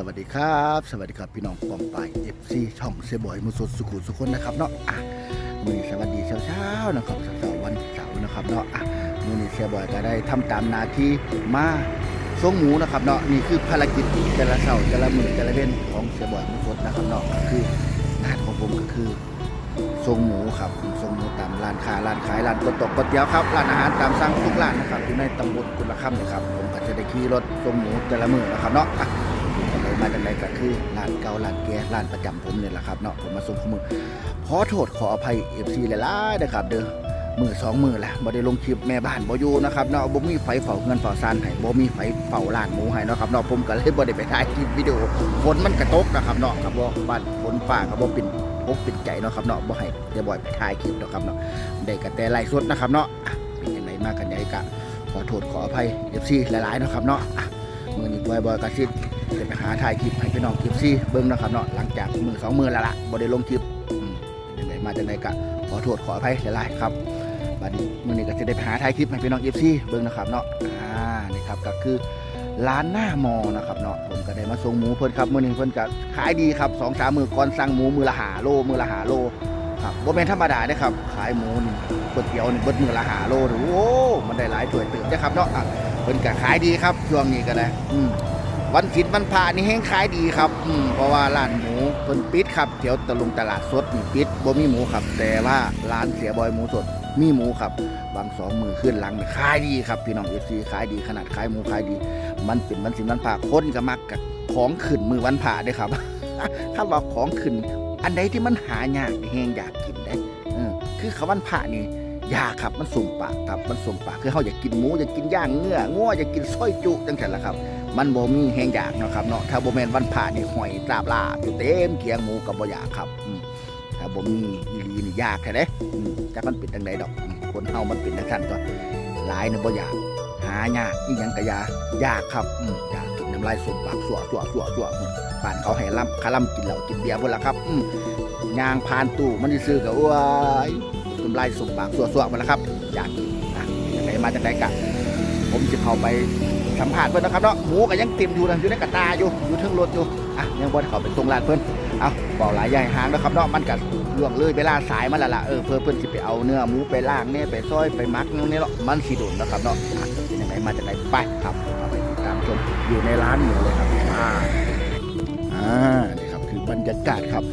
สวัสดีครับ สวัสดีครับพี่น้องปองไปเอฟซีช่องเซบอยมุสดสุขุสุขคนนะครับเนาะอะมือสวัสดีเช้าๆนะครับเช้าๆวันเสาร์นะครับเนาะอะมือนี้เซบอยก็ได้ทำตามหนาที่มาส่งหมูนะครับเนาะนี่คือภารกิจแต่ละเสาร์แต่ละมือแต่ละเว้นของเซบอยมุสดนะครับเนาะก็คืองานของผมก็คือส่งหมูครับส่งหมูตามร้านค้าร้านขายร้านก๋วยตกก๋วยเตี๋ยวครับร้านอาหารตามสั่งทุกร้านนะครับอยู่ในตำบลกุลค่ำนะครับผมก็จะได้ขี่รถส่งหมูแต่ละมือนะครับเนาะอะ มาจากไหนก็คือร้านเก่าร้านแก่ร้านประจำผมเนี่ยแหละครับเนาะผมมาส่งข้อมือขอโทษขออภัยเอฟซีหลายๆนะครับ เด้อมือสองมือแหละบ่ได้ลงคลิปแม่บ้านบ่อยู่นะครับเนาะบ่มีไฟเฝ้าเงินเฝ้าซานให้บ่มีไฟเฝ้าร้านหมูให้เนาะครับเนาะผมก็เลยบ่ได้ไปถ่ายคลิปวิดีโอฝนมันกระตกนะครับเนาะครับบ่บ้านฝนฟ้าก็บ่เป็นปกเป็นใจเนาะครับเนาะบ่ให้เดี๋ยวบ่อยไปถ่ายคลิปเนาะครับเนาะได้ก็แต่ไลฟ์สดนะครับเนาะเป็นจังไดมากกันใหญ่กะขอโทษขออภัย FC หลายๆเนาะครับเนาะมื้อนี้บอยบอยก็สิ จะไปหาถ่ายคลิปให้พี่น้องคลิปซี่เบิ้งนะครับเนาะหลังจากมือสองมือแล้วล่ะบ่ได้ลงคลิปอืมเป็นยังไงมาจากไหนกะขอโทษขออภัยหลายๆครับบัดนี้มือนี้ก็จะได้ไปหาถ่ายคลิปให้พี่น้องคลิปซี่เบิ้งนะครับเนาะอ่านี่ครับก็คือร้านหน้ามอนะครับเนาะผมก็ได้มาส่งหมูเพิ่นครับมื้อนี้เพิ่นก็ขายดีครับสองสามมือก่อนสั่งหมูมือละหาโลมือละหาโลครับบ่แม่นธรรมดาเด้ครับ ขายหมูนี่ก๋วยเตี๋ยวนี่เบิดมือละหาโลโอ้โหมันได้หลายถ้วยเติบเด้ครับเนาะอะเพิ่นก็ขายดีครับช่วงนี้ก็ได้อืม วันศิลวันพระนี่แห้งขายดีครับอืมเพราะว่าร้านหมูเพิ่นปิดครับแถวตะลุงตลาดสดนี่ปิดบ่มีหมูครับ แต่ว่าร้านเสียบอยหมูสดมีหมูครับ บางสองมือขึ้นหลังนี่ขายดีครับ พี่น้องเอฟซีขายดีขนาดขายหมูขายดี มันเป็นวันศิลวันพระคนก็มักกับของขึ้นมือวันพระด้อครับ ถ้าว่าของขึ้น อันใดที่มันหายากแห้งอยากกินได้เออคือเขาวันพระนี่ยากครับมันสุ่มปากครับมันสุ่มปากคือเขาอยากกินหมูอยากกินย่างเนื้องัวอยากกินส้อยจุจังซั่ล่ะครับ มันบ่มีแหงอยากนะครับเนาะถ้าบ่แม่นวันพระนี่หอยตราบลาอยู่เต็มเคียงหมูก็บ่อยากครับถ้าบ่มีอีลีนี่ยากแท้เด้จักมันเป็นจังไดดอก คนเฮามันเป็นจังซั่นตัวหลายนี่บ่อยาก หายากอีหยังก็ยายากครับอยากกินน้ำลายสมปากสั่วสั่วสั่วสั่วอืมบ้านเขาให้ล่ำคาล่ำกินเหล้ากินเบียร์พุ่นล่ะครับย่างผ่านตู้มันสิซื้อก็โอ้ยน้ำลายสมปากสั่วสั่วพุ่นล่ะครับอยากกินอะจังไดมาจังไดกะผมจะเข้าไป สัมผัสเพื่อนนะครับเนาะหมูก็ยังเต็มอยู่นะอยู่ในกระตาอยู่อยู่ทึ่งรถอยู่อะยังบ่ได้เขาไปตรงร้านเพื่อนเอาบอกหลายใหญ่หางนะครับเนาะมันก็ล่วงเลยเวลาสายมาล้วล่ะเออเพื่อเพื่อนสิไปเอาเนื้อหมูไปล่างเนี่ยไปซอยไปมักเนี่ยเนาะมันสีโดนนะครับเนาะอะเป็นยังไงมาจากไหนไปครับเอาไปติดตามชมอยู่ในร้านหมูเลยครับอ่าอ่านี่ครับคือบรรยากาศครับ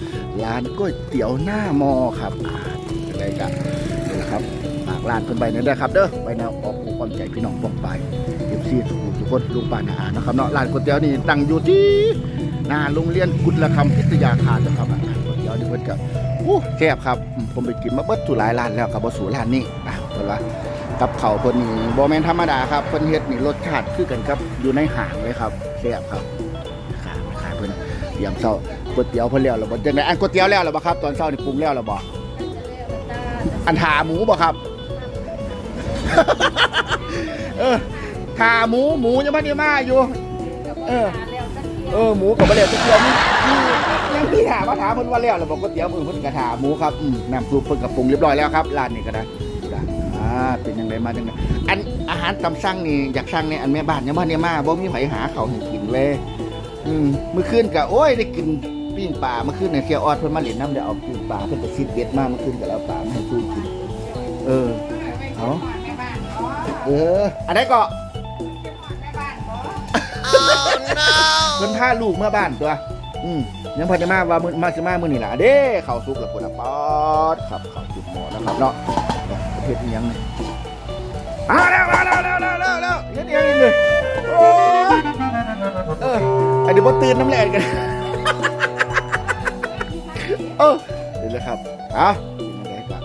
ร้านก๋วยเตี๋ยวหน้ามอครับอ่าเป็นไรกันนี่แหละครับฝากร้านเพิ่อนไปนั่นด้ครับเด้อไปแนวออกความใจพี่น้องป้องไปเอฟซีทุกคน ทุกคนลุงป่านาอานะครับเนาะร้านก๋วยเตี๋ยวนี่ตั้งอยู่ที่หน้าโรงเรียนกุลคำพิทยาคารนะครับอะก๋วยเตี๋ยวนี่เพิ่นก็อู้แซ่บครับ ผมไปกินมาเบิดสู่หลายร้านแล้วครับบ่สู่ร้านนี้อะเพิ่นว่ากับเขาเพิ่นนี่บ่แม่นธรรมดาครับเพิ่นเฮ็ดนี่รสชาติคือกันครับอยู่ในห้างเลยครับแซ่บครับขายขายเพิ่นเตรียมเช้าก๋วยเตี๋ยวเพิ่นแล้วแล้วบ่จังได๋อันก๋วยเตี๋ยวแล้วล้วบ่ครับ ตอนเช้านี่ปรุงแล้วแล้วบ่อันถาหมูบ่ครับ เออ ขาหมูหมูยังไม่ได้มาอยู่ เออ เออหมูกับมะเร็วตะเกียบนี่นี่ยังพี่ถามมาถามเพิ่นว่าแล้วเราบอกก๋วยเตี๋ยวเพิ่นเพิ่นกระถาหมูครับอืมน้ำซุปเพิ่นกระปรุงเรียบร้อยแล้วครับร้านนี้ก็ได้จ้ะอ่าเป็นยังไงมาจังไงอันอาหารตำสั่งนี่อยากสั่งเนี่ยอันแม่บ้านยังบ่ได้มาบ่มีไผหาเขาวให้กินเลย อืมมื้อคืนก็โอ้ยได้กินปิ้งปลาเมื่อคืนเนี่ยเสียออดเพิ่นมาเล่นน้ำเดียวเอาปิ้งปลาเพิ่นไปซิดเบ็ดมาเมื่อคืนก็แล้วปลามาให้สู้กิน เออเอาเอออันไหนก็ เพิ่นพาลูกเมื่อบ้านตัว อืมยังพอจะมาว่ามือมาสิมามื้อนี้ล่ะเด้เข้าวสุกแล้วพุ่นน่ะป๊อดครับเข้าวสุกหมอนะครับเนาะประเภทอีหยังนี่อ้าวแล้วแล้วแล้วแล้วแล้วแล้วเฮ็ดยังนี่เลยโอ้เออไอ้เดี๋ยวบ่ตื่นน้ำแลนกันเออนี่แหละครับอ้ากินอะไรก่อน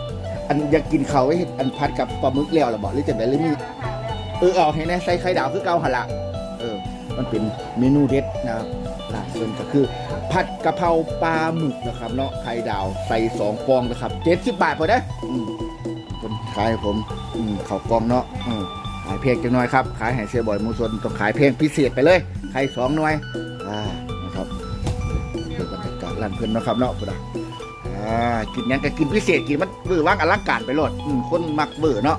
อันอยากกินเขาไว้เฮ็ดอันพัดกับปลาหมึกแล้วล่ะบ่หรือจังได๋หรือมีเออเอาให้แน่ใส่ไข่ดาวคือเก่าหันล่ะเออ มันเป็น เมนูเด็ดนะครับร้านเพิ่นก็คือ ผัดกะเพราปลาหมึกนะครับเนาะไข่ดาวใส่สองฟองนะครับเจ็ดสิบบาทพอได้ออืมคนขายให้ผมอืมข้าวกล่องเนาะอืมขายเพลงจังหน่อยครับ ขายให้เสียบ่อยหมูสนต้องขายเพลงพิเศษไปเลยไข่สองหน่วยอ่านะครับเป็นบรรยากาศร้านเพิ่นเนาะครับเนาะพุ่นน่ะอ่ากินหยังก็กินพิเศษกินมันเบื่อว่างอลังการไปโลดอืมคนมักเบื่อเนาะ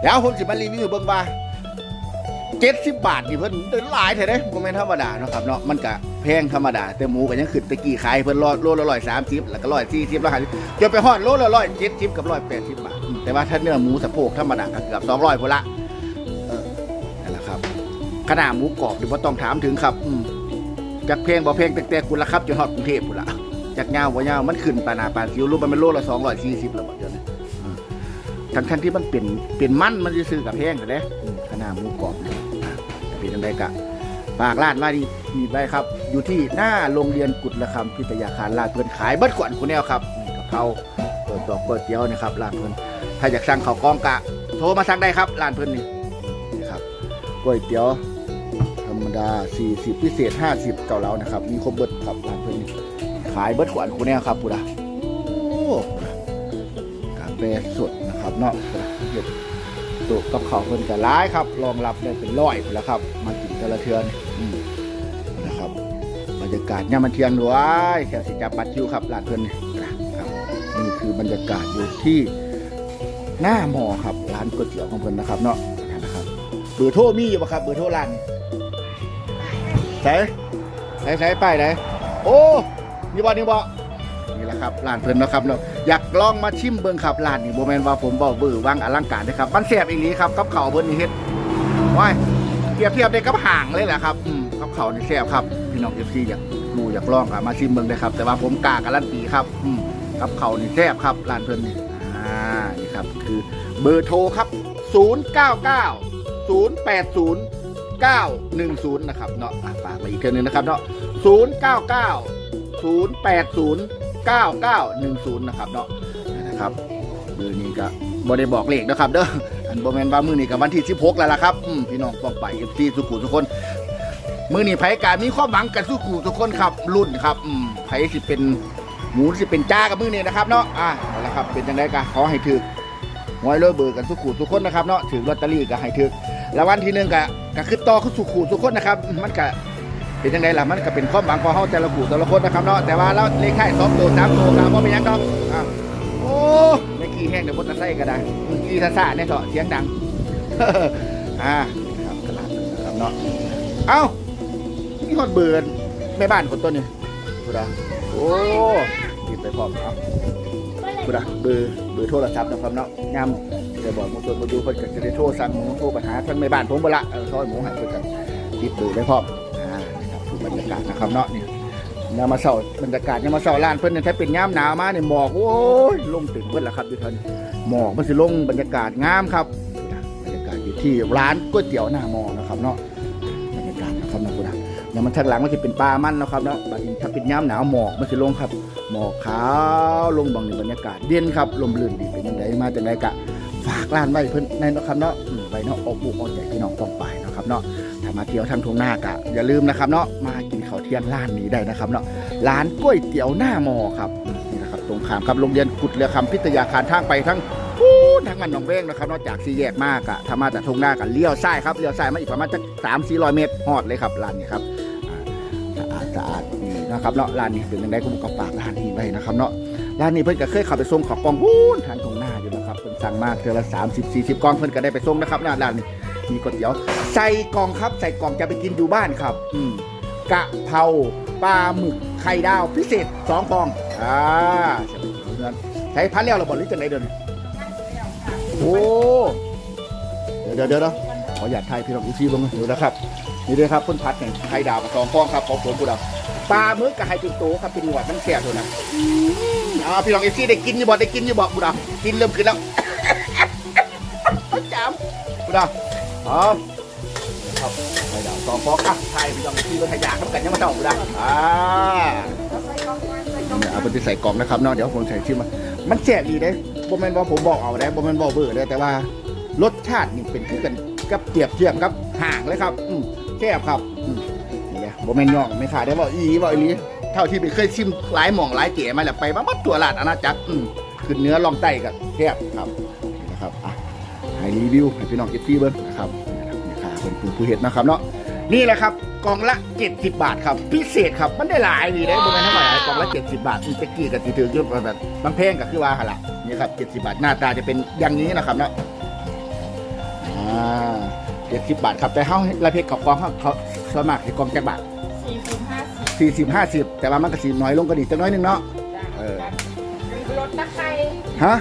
เดี๋ยวผมสิมารีวิวเบิ่งว่า เจ็ดสิบบาทนี่เพิ่นเดินหลายแท้เด้บ่แม่นธรรมดาเนาะครับเนาะมันก็แพงธรรมดา แต่หมูก็ยังขึ้นตะกี้ขายเพิ่นโลโลละร้อยสามสิบแล้วก็ร้อยสี่สิบแล้ว50จนไปฮอดโลละร้อยเจ็ดสิบกับร้อยแปดสิบบาทอืมแต่ว่าถ้าเนื้อหมูสะโพกธรรมดาก็เกือบสองร้อยพุ่นละเออนั่นแหละครับขนาดหมูกรอบหรือว่าต้องถามถึงครับอืมจากเพลงบ่เพลงแต่แต่คุณละครับจนฮอดกรุงเทพพุ่นละจากยาวบ่ยาวมันขึ้นปานหนาปานสิวรู้มันเป็นโลละ240แล้วบ่เดี๋ยวนี้อืมทั้งทันที่มันเป็นเป็นมันมันสิซื้อกับแพงแต่เด้ขนาดหมูกรอบเนี่ย อะเป็นจังไดกะฝากร้านว่าดีมีไว้ครับ อยู่ที่หน้าโรงเรียนกุฎละคำพิทยาคารร้านเพื่อนขายเบิดขวัญคุณแนวครับนี่กะเพราเปิดตอกเปิดเตี๋ยวนะครับร้านเพื่อนถ้าอยากสั่งข้าวกล้องกะ โทรมาสั่งได้ครับร้านเพื่อนนี่นี่ครับก๋วยเตี๋ยวธรรมดา 40 พิเศษ 50 เก่าเหลานะครับ มีครบเบิดครับร้านเพื่อนนี่ขายเบิดขวัญคุณแนวครับปุระโอ้กาแฟสดนะครับเนาะเฮ็ด ต๊ะกับเขาวเพิ่นก็ร้ายครับรองรับได้เป็นร้อยแล้วครับ มากินแต่ละเทือนอืมนะครับบรรยากาศเนี่ยมันเที่ยงด้วยแค่สิจับปัดคิวครับร้านเพิ่นนี่นะครับนี่คือบรรยากาศอยู่ที่หน้าหมอครับร้านก๋วยเตี๋ยวของเพิ่นนะครับเนาะนะครับเบอร์โทรมีอยู่ปะครับเบอร์โทรร้านใส่ใส่ใส่ป้ายไหนโอ้นี่บ่นี่บ่ นี่แหละครับร้านเพิ่นเนาะครับเนาะอยากลองมาชิมเบิ่งครับร้านนี้บ่แม่นว่าผมเว้าเบื่อวังอลังการนะครับมันแซ่บอีหลีครับกับข้าวเพิ่นนี่เฮ็ดว้ายเปรียบเทียบได้กับห่างเลยแหละครับอืมกับข้าวนี่แซ่บครับพี่น้อง FC อยากดูอยากลองก็มาชิมเบิ่งได้ครับ แต่ว่าผมกล้าการันตีครับอืมกับข้าวนี่แซ่บครับร้านเพิ่นนี่อ่านี่ครับคือเบอร์โทรครับ 099 080 910 นะครับเนาะอะฝากมาอีกเทื่นึงนะครับเนาะ099 080 9910 นะครับเนาะนะครับมือนี้ก็บ่ได้บอกเลขนะครับเด้ออันบ่แม่นว่ามือนี้กับวันที่16แล้วล่ะครับพี่น้องต้องไป FC สุขุทุกคนมือนี้ไผกามีความหวังกันสุขุทุกคนครับรุ่นครับไผสิเป็นหมูสิเป็นจ้ากับมือนี้นะครับเนาะอะเอาละครับเป็นจังไดก็ขอให้ถึกหวยรวยเบอร์กันสุขุทุกคนนะครับเนาะถึงลอตเตอรี่ก็ให้ถึกแล้ววันที่หนึ่งก็ก็คือต่อคือสุขุทุกคนนะครับ มันก็ เป็นยังไงล่ะมันก็เป็นความหวังของเฮาแต่ละผู้แต่ละคนนะครับเนาะแต่ว่าเราเลขท้ายสองตัวสามตัวครับว่าเป็นยังดอกอะโอ้ไม่ขี่แห้งเดี๋ยวมอเตอร์ไซค์ก็ได้ขี่ซ่าเนี่ยเถอะเสียงดังอ่าครับกระลาดนะครับเนาะเอ้านี่ฮอดเบื่อแม่บ้านคนตัวนี้พุดาโอ้หยิบไปพร้อมเอาพุดาเบอร์เบอร์โทรศัพท์นะครับเนาะยามจะบอกหมูตัวมาดูเพิ่นก็จะได้โทรสั่งหมูโทรปัญหาทางแม่บ้านผมบ่ละเออซอยหมูให้เพิ่นกันติดเบอร์ได้พร้อม บรรยากาศนะครับเนาะนี่ยามมาเสาบรรยากาศยามมาเสาร้านเพิ่นเนี่ยถ้าเป็นยามหนาวมาเนี่ยหมอกโอ้ยลงตึงเบิดแล้วครับอยู่เท่านหมอกมันสิลงบรรยากาศงามครับบรรยากาศอยู่ที่ร้านก๋วยเตี๋ยวหน้ามอนะครับเนาะบรรยากาศนะครับนะคุณนะยามมันทางหลังมันจะเป็นปลามันนะครับเนาะบัดนี้ถ้าเป็นยามหนาวหมอกมันสิลงครับ หมอกขาวลงบางในบรรยากาศเย็นครับลมลื่นดีเป็นยังไงมาจากไหนกะฝากร้านไว้เพิ่อนในเนาะครับเนาะ เนาะออกบุกออกใจพี่น้องต้องไปนะครับเนาะถ้ามาเที่ยวทางทุ่งนากะอย่าลืมนะครับเนาะมากินข้าวเที่ยงร้านนี้ได้นะครับเนาะร้านก๋วยเตี๋ยวหน้ามอครับนี่นะครับตรงขามครับโรงเรียนกุดเรือคำพิทยาคารทางไปทั้งพูนทางมันหนองเว้งนะครับนอกจากสี่แยกมากอะถ้ามาจากทุ่งนากะเลี้ยวซ้ายครับเลี้ยวซ้ายมาอีกประมาณสักสามสี่ร้อยเมตรฮอดเลยครับร้านนี้ครับสะอาดสะอาดนี่นะครับเนาะร้านนี้เป็นยังไงก็บอกกับฝากร้านนี้ไว้นะครับเนาะ ร้านนี้เพิ่นก็เคยขับไปส่งขอกองพูนทางทุ่งนาอยู่นะครับเพิ่นสั่งมาเทือละสามสิบสี่สิบกองเพิ่นก็ได้ไปส่งนะครับหน้าร้านนี้มีก๋วยเตี๋ยวใส่กล่องครับใส่กล่องจะไปกินอยู่บ้านครับ อืมกะเพราปลาหมึกไข่ดาวพิเศษสองฟองอ่าเงินใช้พันแล้วเราบอกหรือจะไหนเดินโอ้เดี๋ยวเดี๋ยวเดี๋ยวขออยากทยพี่น้องอีซีบงเดี๋ยวนะครับนี่เลยครับเพิ่นพัดเนี่ยไข่ดาวสองฟองครับของผมกูดาว ปลาหมึกกับไข่ติโตครับเป็นหวดมันแซ่บเลยนะอืมเอาพี่น้องเอซีได้กินอยู่บ่ได้กินอยู่บ่กูดากินเริ่มขึ้นแล้วจำกูดาอ๋อครับไข่ดาวสองฟองอะไทยไปลองที่รถขยะครับกันยังมาเจ้ากูด้อ่าเนี่ยเอาไปใส่กล่องนะครับเนาะเดี๋ยวผมใส่ชิมมามันแซ่บดีเด้บ่แม่นว่าผมบอกเอาได้บ่แม่นบอกเบอร์เด้แต่ว่ารสชาตินี่เป็นคือกันกับเปรียบเทียบกับห่างเลยครับอืมแซ่บครับอืม บ่แม่นย่องไม่ขาดได้บอกอีบอกอีหลีเท่าที่ไปเคยชิมหลายหม่องหลายเก๋มาแล้วไปมาบัดตัวลาดอาณาจักรอืมขึ้นเนื้อลองไตกับแซ่บครับนี่นะครับอะให้รีวิวให้พี่น้องเก็ตฟี่เบิ้งนะครับนี่ครับเป็นผู้กู้เห็ดนะครับเนาะนี่แหละครับกล่องละ 70 บาทครับพิเศษครับมันได้หลายดีได้บริเวณเท่าไหร่กล่องละ 70 บาทมีตะกี้กับตีถือยอะแบบบางเพงก็คือว่าหนละนี่ครับ70 บาทหน้าตาจะเป็นอย่างนี้นะครับเนาะอ่า เจ็ดสิบบาทครับแต่เขาละเพชรกับกองเขาเขาส่วนมากให้กองจักบาทสี่สิบห้าสิบสี่สิบห้าสิบแต่ว่ามันก็สีน้อยลงก็ดีจักหน้อยหนึงเนาะ จ้ะเออ รถตะไคร้ฮะ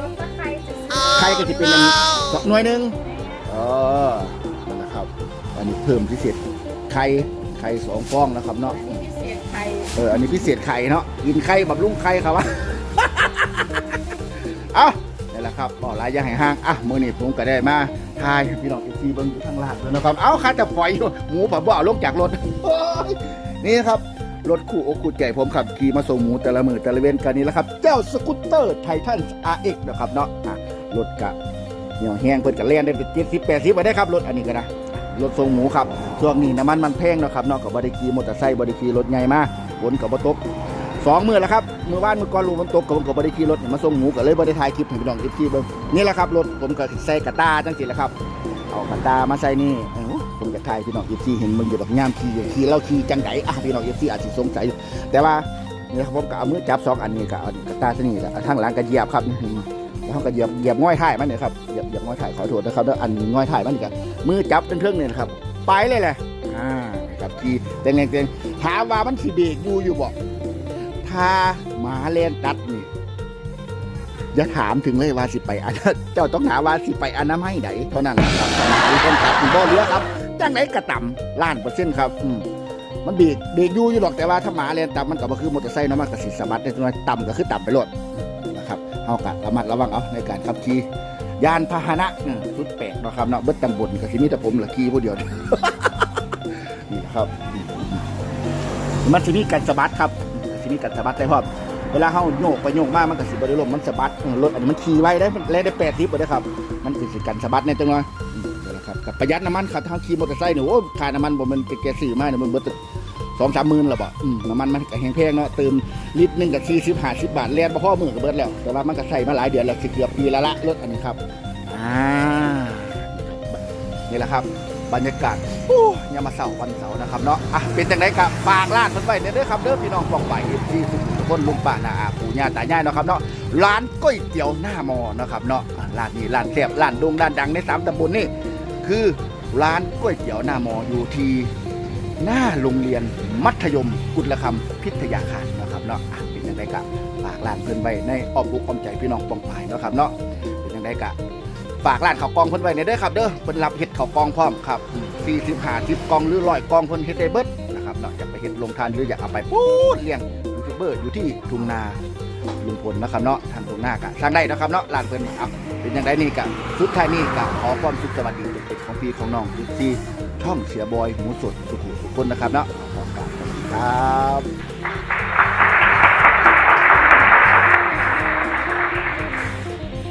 รถตะไคร้จะใครก็จะเป็นอันหน่วยหนึ่งเออนั่นแหละครับ อันนี้เพิ่มพิเศษไข่ไข่สองฟองนะครับเนาะ อันนี้พิเศษไข่เออ อันนี้พิเศษไข่เนาะ กินไข่บำรุงไข่ครับวะ เอา นี่แหละครับบ่อลายอยางให้ห้างอะมือนี้ผมก็ได้มาทายพี่น้องอีกทีเบิ่งอยู่ข้างล่างเลยนะครับเอาข้าจะปล่อยอยู่หมูผมบ่เอาลงจากรถโอ้ยนี่ครับรถคู่อกคู่ใจผมขับขี่มาส่งหมูแต่ละมือแต่ละเว้นกันนี่แหละครับ เจ้าสกูตเตอร์ไททัน RX นะครับเนาะอะรถกะเหนียวแห้งเพิ่นกะเล่นได้เป็นเจ็ดสิบแปดสิบไปได้ครับรถอันนี้ก็นะรถทรงหมูครับช่วงนี้น้ำมันมันแพงนะครับเนาะกับบริกีมอเตอร์ไซค์บริกีรถใหญ่มากฝนกับบ่ตกสองมือแล้วครับ มือว่านมือก่อนลูมันตกกับผมกับบริกีรถมาส่งหมูก็เลยบ่ได้ถ่ายคลิปให้พี่น้องคลิปที่เบิ่งนี่แหละครับรถผมก็ใส่กระตาจังสิแหละครับเอากระตามาใส่นี่ผมจะถ่ายพี่น้องคลิปที่เห็นมึงอยู่ดอกย่ามขี่ขี่เล่าขี่จังไดอะพี่น้องคลิปที่อาจจะสงสัยอยู่แต่ว่านี่ครับผมก็เอามือจับสองอันนี้ก็เอากระตาที่นี่แหละเอาทางหลังก็เหยียบครับแล้วก็เหยียบเหยียบง่อยถ่ายมันเนี่ยครับเหยียบเหยียบง่อยถ่ายขอโทษนะครับแล้วอันง่อยถ่ายมันนี่กันมือจับเป็นเครื่องเนี่ยนะครับไปเลยแหละอ่ากับขี่เต็งเต็งถามว่ามันสิเบรกอยู่อยู่บ่ ถ้าหมาเล่นตัดนี่อย่าถามถึงเลยว่าสิไปอันเจ้าต้องถาว่าสิไปอันน้ำให้ไหนเท่านั้นแหละครับมาเล่นตัดบ่เลือครับจังไหนกระต่ำล้านเปอร์เซ็นต์ครับอืมมันเบรกเบรกอยู่อยู่หรอกแต่ว่าถ้าหมาเล่นตับมันก็บ่คือมอเตอร์ไซค์เนาะมันก็สิสะบัดได้ตัวต่ำก็คือต่ำไปโลดนะครับเฮาก็ระมัดระวังเอาในการขับขี่ยานพาหนะสุดแปลกนะครับเนาะเบิดตำบลก็สิมีแต่ผมละขี่ผู้เดียวนี่ครับมันสิมีการสะบัดครับ สิมีการสะบัดได้พร้อมเวลาเฮาโยกไปโยกมากมันก็สิบ่ได้ลมมันสะบัดรถอันนี้มันขี่ไว้ได้แล่นได้แปดทิปได้ครับ มันคือสิการสะบัดในจังหวะนะครับกับประหยัดน้ำมันครับทางขี่มอเตอร์ไซค์เนี่ยโอ้ค่าน้ำมันบ่มันเป็นแกซื้อมาเนี่ยมันเบิดสองสามหมื่นแล้วบ่น้ำมันมันก็แพงเนาะเติมลิตรหนึ่งก็สี่สิบห้าสิบบาทแลนบ่พอมือก็เบิดแล้ว แต่ว่ามันก็ใช้มาหลายเดือนแล้วสิเกือบปีละละรถอันนี้ครับอ่านี่แหละครับ บรรยากาศโอ้ยามาเสาร์วันเสาร์นะครับเนาะอะเป็นจังไดครับฝากร้านมันไว้เนี่ยเด้อครับเด้อพี่น้องบอกไปที่ทุกคนลุงป้านาอาปู่ย่าตายายเนาะครับเนาะร้านก๋วยเตี๋ยวหน้ามอนะครับเนาะร้านนี้ร้านแซ่บร้านโด่งร้านดังในสามตำบลนี่คือร้านก๋วยเตี๋ยวหน้ามออยู่ที่หน้าโรงเรียนมัธยมกุลคำพิทยาคารนะครับเนาะอะเป็นจังไดกับฝากร้านเพิ่นไว้ในอ้อมอกอ้อมใจพี่น้องปองปายเนาะครับเนาะเป็นจังไดกะ ฝากร้านข้าวกล่องเพิ่นไว้ในเด้อครับเด้อเพิ่นรับเฮ็ดข้าวกล่องพร้อมครับ40 50กล่องหรือ100กล่องเพิ่นเฮ็ดได้เบิดนะครับเนาะอยากไปเฮ็ดลงทานหรืออยากเอาไปปูดเลี้ยงยูทูบเบอร์อยู่ที่ทุ่งนาลุงพลนะครับเนาะทางทุ่งนากะสร้างได้นะครับเนาะร้านเพิ่นเอาเป็นจังไดนี่กะสุดท้ายนี่กะขอความสุขสวัสดีเป็นของพี่ของน้องทุกที่ช่องเสียบอยหมูสดสุขุมทุกคนนะครับเนาะขอบสวัสดีครับ